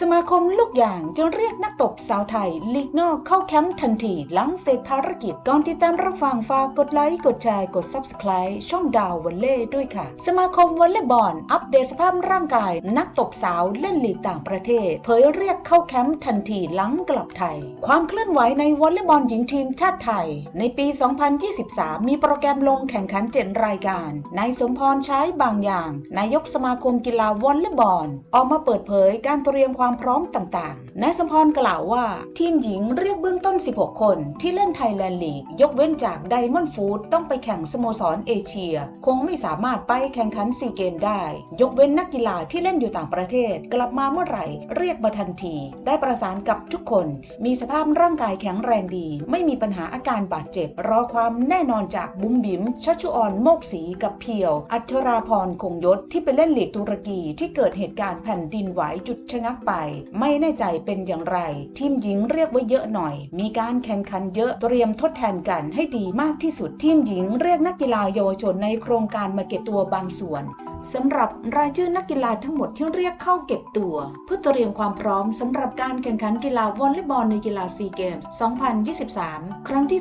สมาคมลูกอย่างจึงเรียกนักตบสาวไทย ลีกนอกเข้าแคมป์ทันที หลังเสร็จภารกิจก่อนติดตามรับฟังฝากกดไลค์ กดแชร์กด Subscribe ช่องดาววอลเล่ด้วยค่ะ สมาคมวอลเลย์บอลอัปเดตสภาพร่างกาย นักตบสาวเล่นลีกต่างประเทศ เผยเรียกเข้าแคมป์ทันทีหลังกลับไทย ความเคลื่อนไหวในวอลเลย์บอลหญิงทีมชาติไทย ในปี 2023 มีโปรแกรมลงแข่งขัน7รายการนายสมพรใช้บางอย่าง นายกสมาคมกีฬาวอลเลย์บอลออกมาเปิดเผยการเตรียมความพร้อมต่างๆ นายสมพรกล่าวว่า ทีมหญิงเรียกเบื้องต้น 16 คน ที่เล่นไทยแลนด์ลีก ยกเว้นจากไดมอนด์ฟู้ดต้องไปแข่งสโมสรเอเชีย คงไม่สามารถไปแข่งขันซีเกมได้ ยกเว้นนักกีฬาที่เล่นอยู่ต่างประเทศ กลับมาเมื่อไหร่ เรียกมาทันที ได้ประสานกับทุกคน มีสภาพร่างกายแข็งแรงดี ไม่มีปัญหาอาการบาดเจ็บ รอความแน่นอนจากบุ้มบิ๋มชัชชุออนโมกศรีกับเพียว อัชราพรคงยศที่ไปเล่นลีกตุรกีที่เกิดเหตุการณ์แผ่นดินไหวจุดชะงักไปไม่แน่ใจเป็นอย่างไร ทีมหญิงเรียกไว้เยอะหน่อย มีการแข่งขันเยอะเตรียมทดแทนกันให้ดีมากที่สุด ทีมหญิงเรียกนักกีฬาเยาวชนในโครงการมาเก็บตัวบางส่วน สำหรับรายชื่อนักกีฬาทั้งหมดที่เรียกเข้าเก็บตัว เพื่อเตรียมความพร้อมสำหรับการแข่งขันกีฬาวอลเลย์บอลในกีฬาซีเกมส์ 2023 ครั้งที่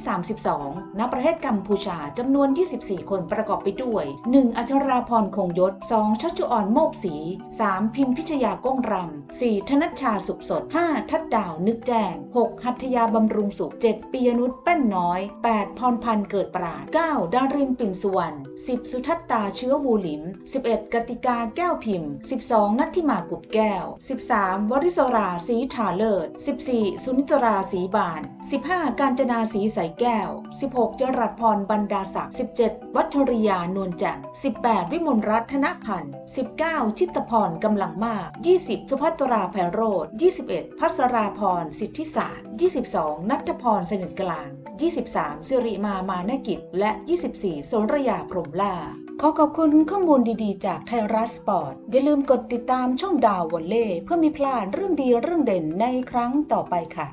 32 ณ ประเทศกัมพูชาจำนวน 24 คนประกอบไปด้วย 1. อัชราพรคงยศ 2. ชัชจุออนโมกศรี 3. พิมพิชยาก้องรำ 4. ธนัชชาสุขสด 5. ทัดดาวนึกแจ้ง 6. หัตถยาบำรุงสุข 7. ปียนุชแป้นน้อย 8. พรพันธ์เกิดปราด 9. ดารินปิ่นสุวรรณ 10. สุทัตตาเชื้อวูหลิม 11. กติกาแก้วพิมพ์ 12. นัทธิมากุบแก้ว 13. วริศราศรีถาเลิศ 14. สุนิตราศรีบาน 15. การจนาศรีใสแก้ว 16. จรัสพรบรรดาศักดิ์ 17. วัชริยานวลแจันทร์ 18. วิมลรัตนพันธ์ 19. ชิตพรกำลังมาก 20. สุภัตราแพโรธ 21. พัสราพรสิทธิศาสตร์ 22. นัทพรสนิทกลาง 23. สิริมามานกิจ และ 24. โสรยาพรมล่า อขอบคุณข้อมูลดีๆ จากไทยรัฐสปอร์ต อย่าลืมกดติดตามช่องดาววอลเล่เพื่อไมีพลาดเรื่องดีเรื่องเด่นในครั้งต่อไปค่ะ